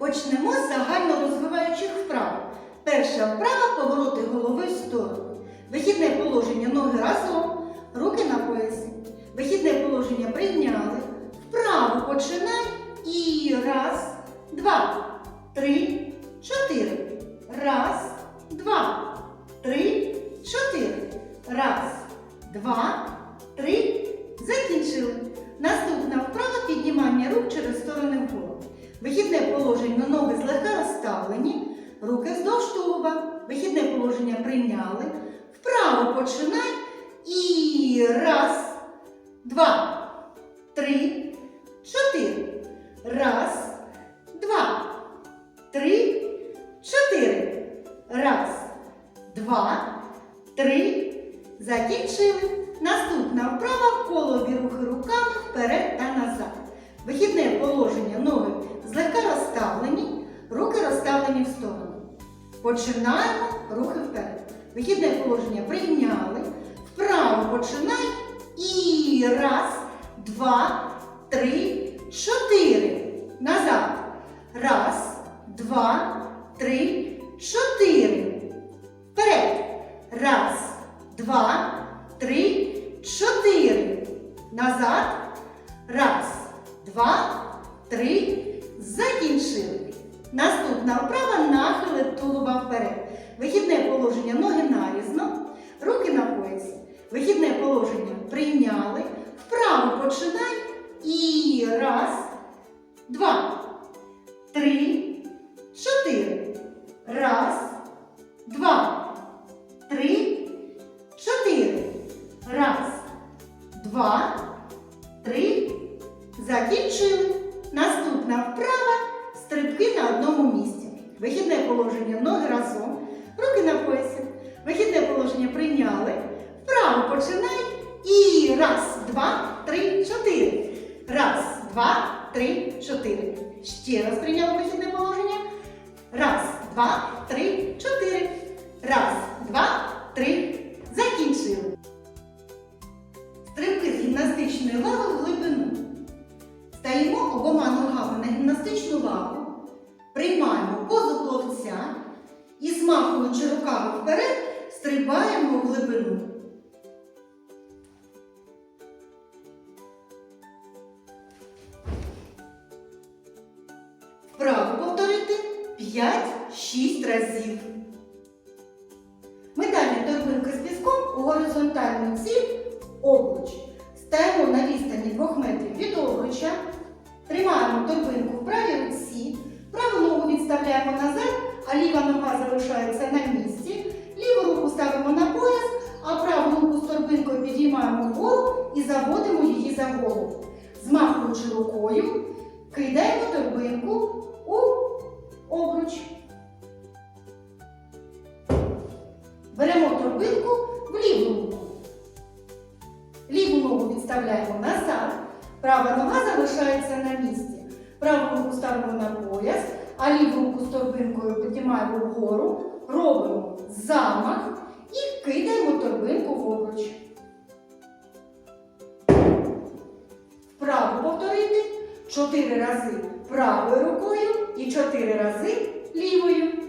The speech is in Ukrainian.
Почнемо з загально розвиваючих вправ. Перша вправа повороти голови в сторону. Вихідне положення ноги разом, руки на поясі. Вихідне положення прийняли. Вправо починай і раз, два, три, чотири. Раз, два, три, чотири. Раз, два, три. Вихідне положення ноги злегка розставлені, руки вздовж тулуба. Вихідне положення прийняли. Вправо починай. І раз, два, три, чотири. Раз, два, три, чотири. Раз, два, три. Закінчили. Наступна вправа колові рухи руками вперед в сторону. Починаємо рухи вперед. Вихідне положення прийняли. Вправо починай. І раз, два, три, чотири. Назад. Раз, два, три, чотири. Вперед. Раз, два, три, чотири. Назад. Раз, два, три. Закінчили. Наступна вправа нахили тулуба вперед. Вихідне положення ноги нарізно, руки на поясі. Вихідне положення прийняли. Вправо починай. І раз, два, три, чотири. Раз, два, три, чотири. Раз, два, три. Закінчили. Наступна вправа стрибки на одному місці. Вихідне положення ноги разом, руки на поясі. Вихідне положення прийняли. Вправо починай. І раз, два, три, чотири. Раз, два, три, чотири. Ще раз прийняли вихідне положення. Раз, два, три, чотири. Раз, два, приймаємо позу пловця і, змахуючи руками вперед, стрибаємо в глибину. Вправо повторити 5-6 разів. Ми далі торбинки з піском у горизонтальну ціль обруч. Стаємо на відстані 2 метрів від обруча. Тримаємо торбинку відставляємо назад, а ліва нога залишається на місці. Ліву руку ставимо на пояс, а праву руку з торбинкою підіймаємо вгору і заводимо її за голову. Змахуючи рукою, кидаємо торбинку у обруч. Беремо торбинку в ліву руку. Ліву ногу відставляємо назад, права нога залишається на місці. Праву руку ставимо на пояс, а ліву руку торбинкою піднімаємо вгору, робимо замах і кидаємо торбинку в обруч. Вправо повторити 4 рази правою рукою і 4 рази лівою.